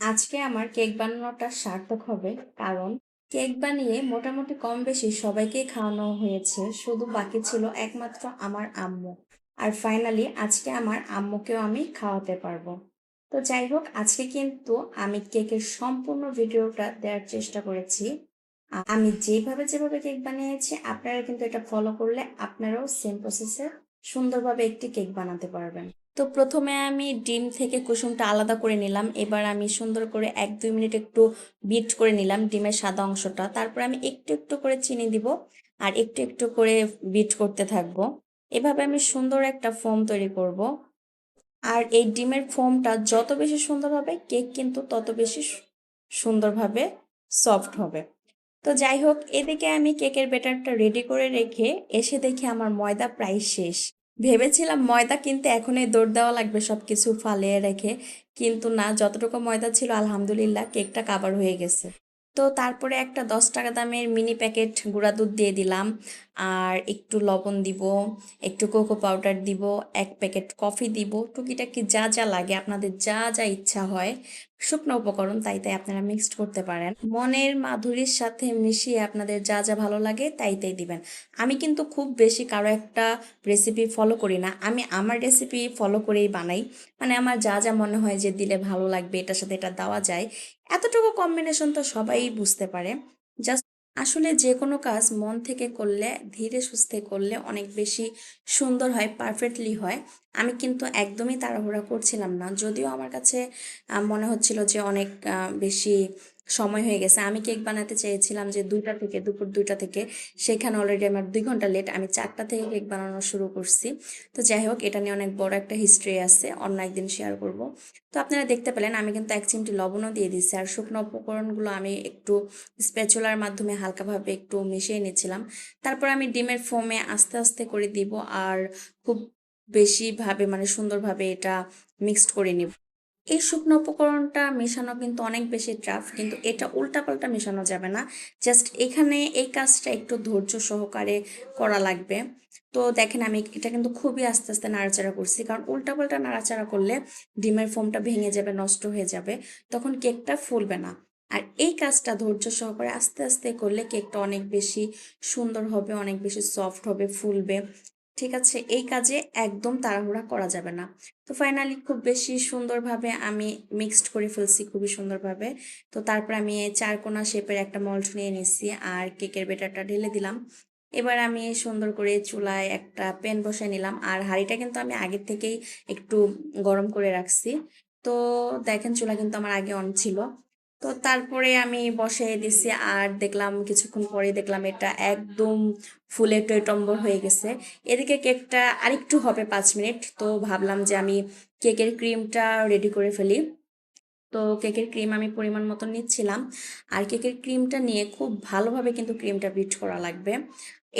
আজকে আমার কেক বানানোটা সার্থক হবে, কারণ কেক বানিয়ে মোটামুটি কম বেশি সবাইকেই খাওয়ানো হয়েছে, শুধু বাকি ছিল একমাত্র আমার আম্মু। আর ফাইনালি আজকে আমার আম্মুকেও আমি খাওয়াতে পারব। তো যাই হোক, আজকে কিন্তু আমি কেকের সম্পূর্ণ ভিডিওটা দেওয়ার চেষ্টা করেছি। আমি যেভাবে যেভাবে কেক বানিয়েছি, আপনারা কিন্তু এটা ফলো করলে আপনারাও সেম প্রসেসে সুন্দরভাবে একটি কেক বানাতে পারবেন। তো প্রথমে আমি ডিম থেকে কুসুমটা আলাদা করে নিলাম। এবার আমি সুন্দর করে এক দুই মিনিট একটু বিট করে নিলাম ডিমের সাদা অংশটা। তারপর আমি একটু একটু করে চিনি দিব আর একটু একটু করে বিট করতে থাকব। এভাবে আমি সুন্দর একটা ফোম তৈরি করব। আর এই ডিমের ফোমটা যত বেশি সুন্দর হবে, কেক কিন্তু তত বেশি সুন্দরভাবে সফট হবে। তো যাই হোক এদিকে আমি কেকের ব্যাটারটা রেডি করে রেখে এসে দেখি আমার ময়দা প্রায় শেষ। ভেবেছিলাম ময়দা কিন্তু এখনই দৌড় দেওয়া লাগবে সব কিছু ফালিয়ে রেখে, কিন্তু না, যতটুকু ময়দা ছিল, আলহামদুলিল্লাহ কেকটা কাবার হয়ে গেছে। তো তারপরে একটা দশ টাকা দামের মিনি প্যাকেট গুঁড়া দুধ দিয়ে দিলাম। আর একটু লবণ দিব, একটু কোকো পাউডার দিব, এক প্যাকেট কফি দিব। টুকিটাকি যা যা লাগে, আপনাদের যা যা ইচ্ছা হয়, শুকনো উপকরণ তাই তাই আপনারা মিক্সড করতে পারেন। মনের মাধুরীর সাথে মিশিয়ে আপনাদের যা যা ভালো লাগে তাই তাই দিবেন। আমি কিন্তু খুব বেশি কারও একটা রেসিপি ফলো করি না। আমি আমার রেসিপি ফলো করেই বানাই। মানে আমার যা যা মনে হয় যে দিলে ভালো লাগবে, এটার সাথে এটা দেওয়া যায়। এতটুকু কম্বিনেশন তো সবাই বুঝতে পারে। জাস্ট আসলে যে কোনো কাজ মন থেকে করলে, ধীরে সুস্থে করলে অনেক বেশি সুন্দর হয় পারফেক্টলি হয়। আমি কিন্তু একদমই তাড়াহুড়া করছিলাম না। যদিও আমার কাছে মনে হচ্ছিল যে অনেক বেশি সময় হয়ে গেছে। আমি কেক বানাতে চেয়েছিলাম যে দুইটা থেকে, দুপুর দুইটা থেকে। সেখানে অলরেডি আমার দুই ঘণ্টা লেট আমি চারটা থেকে কেক বানানো শুরু করছি। তো যাই হোক, এটা নিয়ে অনেক বড় একটা হিস্ট্রি আছে। অন্য একদিন শেয়ার করব। তো আপনারা দেখতে পেলেন, আমি কিন্তু এক চিমটি লবণও দিয়ে দিচ্ছি আর শুকনো উপকরণগুলো আমি একটু স্প্যাচুলার মাধ্যমে হালকাভাবে একটু মিশিয়ে নিচ্ছিলাম। তারপর আমি ডিমের ফোমে আস্তে আস্তে করে দিব। আর খুব বেশিভাবে মানে সুন্দরভাবে এটা মিক্সড করে নিব। এই শুকনো উপকরণটা মেশানো কিন্তু অনেক বেশি টাফ কিন্তু এটা উল্টাপাল্টা মেশানো যাবে না। জাস্ট এখানে এই কাজটা একটু ধৈর্য সহকারে করা লাগবে। তো দেখেন আমি এটা কিন্তু খুবই আস্তে আস্তে নাড়াচাড়া করছি, কারণ উল্টাপাল্টা নাড়াচাড়া করলে ডিমের ফোমটা ভেঙে যাবে, নষ্ট হয়ে যাবে, তখন কেকটা ফুলবে না। আর এই কাজটা ধৈর্য সহকারে আস্তে আস্তে করলে কেকটা অনেক বেশি সুন্দর হবে, অনেক বেশি সফট হবে, ফুলবে। ঠিক আছে, এই কাজে একদম তাড়াহুড়া করা যাবে না। তো ফাইনালি খুব বেশি সুন্দরভাবে আমি মিক্সড করে ফেলছি খুবই সুন্দরভাবে। তো তারপর আমি চারকোনা শেপের একটা মল্ট নিয়ে নিচ্ছি আর কেকের বেটারটা ঢেলে দিলাম। এবার আমি সুন্দর করে চুলায় একটা প্যান বসায় নিলাম আর হাঁড়িটা কিন্তু আমি আগের থেকেই একটু গরম করে রাখছি। তো দেখেন চুলা কিন্তু আমার আগে অন ছিল। তো তারপরে আমি বসিয়ে দিছি আর দেখলাম, কিছুক্ষণ পরে দেখলাম এটা একদম ফুলে টইটম্বর হয়ে গেছে। এদিকে কেকটা আরেকটু হবে পাঁচ মিনিট, তো ভাবলাম যে আমি কেকের ক্রিমটা রেডি করে ফেলি। তো কেকের ক্রিম আমি পরিমাণ মতো নিচ্ছিলাম। আর কেকের ক্রিমটা নিয়ে খুব ভালোভাবে কিন্তু ক্রিমটা বিট করা লাগবে।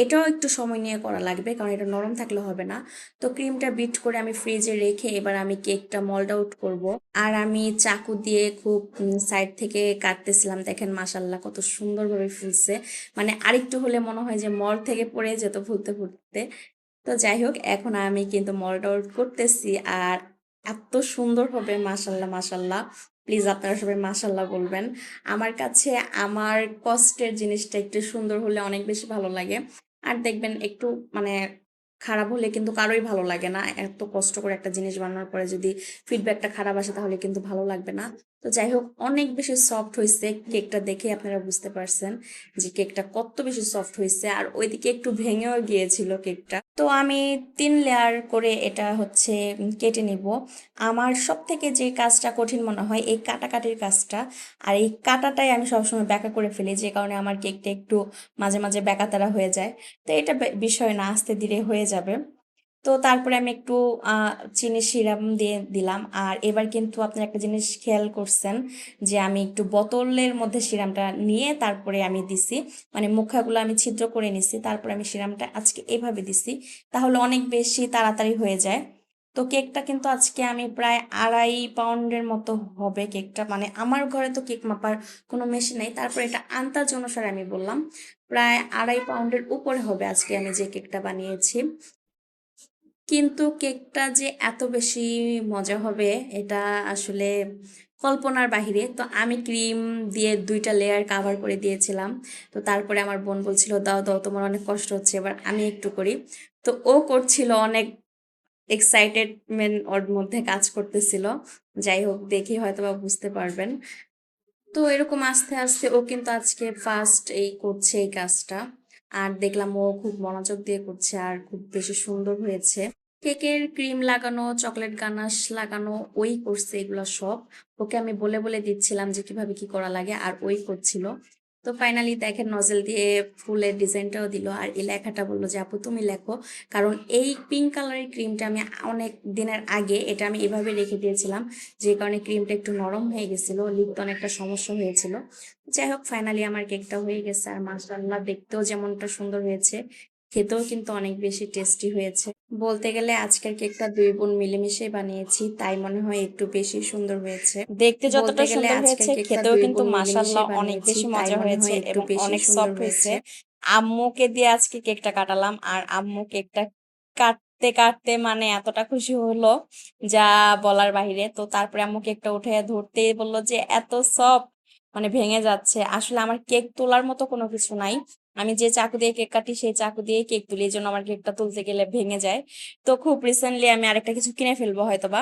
এটাও একটু সময় নিয়ে করা লাগবে, কারণ এটা নরম থাকলে হবে না। তো ক্রিমটা বিট করে আমি ফ্রিজে রেখে এবার আমি কেকটা মল্ড আউট করব। আর আমি চাকু দিয়ে খুব সাইড থেকে কাটতেছিলাম, দেখেন মাসাল্লাহ কত সুন্দরভাবে ফুলছে। মানে আরেকটু হলে মনে হয় যে মল থেকে পড়ে যেত ফুলতে ফুলতে তো যাই হোক, এখন আমি কিন্তু মল্ড আউট করতেছি, আর এত সুন্দর হবে মাসাল্লাহ মাসাল্লাহ প্লিজ আপনারা সবাই মাসাল্লাহ বলবেন। আমার কাছে আমার কষ্টের জিনিসটা একটু সুন্দর হলে অনেক বেশি ভালো লাগে। আর দেখবেন একটু মানে খারাপ হলে কিন্তু কারোই ভালো লাগে না। এত কষ্ট করে একটা জিনিস বানানোর পরে যদি ফিডব্যাকটা খারাপ আসে তাহলে কিন্তু ভালো লাগবে না। তো যাই হোক, অনেক বেশি সফট হয়েছে কেকটা দেখে আপনারা বুঝতে পারছেন যে কেকটা কত বেশি সফট হয়েছে আর ওইদিকে একটু ভেঙেও গিয়েছিল কেকটা তো আমি তিন লেয়ার করে এটা হচ্ছে কেটে নিব। আমার সব থেকে যে কাজটা কঠিন মনে হয় এই কাটাকাটির কাজটা। আর এই কাটাটাই আমি সবসময় ব্যাকা করে ফেলি যে কারণে আমার কেকটা একটু মাঝে মাঝে ব্যাকাতারা হয়ে যায়। তো এটা বিষয় না, আস্তে ধীরে হয়ে যাবে। তো তারপরে আমি একটু চিনি সিরাম দিয়ে দিলাম। আর এবার কিন্তু আপনারা একটা জিনিস খেয়াল করছেন যে আমি একটু বোতলের মধ্যে সিরামটা নিয়ে তারপরে আমি দিছি। মানে মুখাগুলো আমি ছিদ্র করে নিছি, তারপরে আমি সিরামটা আজকে এভাবে দিছি, তাহলে অনেক বেশি তাড়াতাড়ি হয়ে যায়। তো কেকটা কিন্তু আজকে আমি প্রায় আড়াই পাউন্ডের মতো হবে কেকটা। মানে আমার ঘরে তো কেক মাপার কোনো মেশিন নেই, তারপরে এটা আন্দাজ অনুসারে আমি বললাম। প্রায় আড়াই পাউন্ডের উপরে হবে আজকে আমি যে কেকটা বানিয়েছি। কিন্তু কেকটা যে এত বেশি মজা হবে এটা আসলে কল্পনার বাহিরে। তো আমি ক্রিম দিয়ে দুইটা লেয়ার কাভার করে দিয়েছিলাম। তো তারপরে আমার বোন বলছিল, দাও দাও, তোমার অনেক কষ্ট হচ্ছে, এবার আমি একটু করি। তো ও করছিল অনেক এক্সাইটেডমেন্ট ওর মধ্যে কাজ করতেছিল। যাই হোক, দেখি হয়তো বা বুঝতে পারবেন। তো এরকম আস্তে আস্তে ও কিন্তু আজকে ফার্স্ট এই করছে এই কাজটা। আর দেখলাম ও খুব মনোযোগ দিয়ে করছে আর খুব বেশি সুন্দর হয়েছে। কেকের ক্রিম লাগানো, চকলেট গানাস লাগানো, ওই করছে এগুলো সব। ওকে আমি বলে বলে দিচ্ছিলাম যে কীভাবে কি করা লাগে আর ওই করছিল। তো ফাইনালি দেখেন নজেল দিয়ে ফুলের ডিজাইনটাও দিল আর এই লেখাটা বলল যে, আপু, তুমি লেখো। কারণ এই পিঙ্ক কালারের ক্রিমটা আমি অনেক দিনের আগে এটা আমি এভাবে রেখে দিয়েছিলাম, যে কারণে ক্রিমটা একটু নরম হয়ে গেছিল লিখতে অনেকটা সমস্যা হয়েছিল। যাই হোক ফাইনালি আমার কেকটা হয়ে গেছে আর মাসাল্লাহ দেখতেও যেমনটা সুন্দর হয়েছে। খেতেও কিন্তু অনেক বেশি টেস্টি হয়েছে। বলতে গেলে আজকের কেকটা দুই বোন মিলেমিশে বানিয়েছি তাই মনে হয় একটু বেশি সুন্দর হয়েছে। দেখতে যতটা সুন্দর হয়েছে খেতেও কিন্তু মাশাআল্লাহ অনেক বেশি মজা হয়েছে এবং অনেক সফট হয়েছে। আম্মুকে দিয়ে আজকে কেকটা কাটালাম আর আম্মু কেকটা কাটতে কাটতে মানে এতটা খুশি হলো যা বলার বাহিরে। তো তারপরে আম্মু কেকটা উঠে ধরতেই বলল যে এত সফট মানে ভেঙে যাচ্ছে। আসলে আমার কেক তোলার মতো কোনো কিছু নাই। আমি যে চাকু দিয়ে কেক কাটি, সেই চাকু দিয়ে কেক তুলি এই জন্য আমার কেকটা তুলতে গেলে ভেঙে যায়। তো খুব রিসেন্টলি আমি আরেকটা কিছু কিনে ফেলব হয়তো বা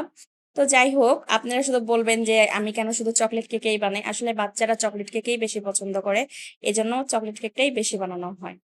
তো যাই হোক, আপনারা শুধু বলবেন যে আমি কেন শুধু চকলেট কেকেই বানাই? আসলে বাচ্চারা চকলেট কেকেই বেশি পছন্দ করে। এজন্য চকলেট কেকটাই বেশি বানানো হয়।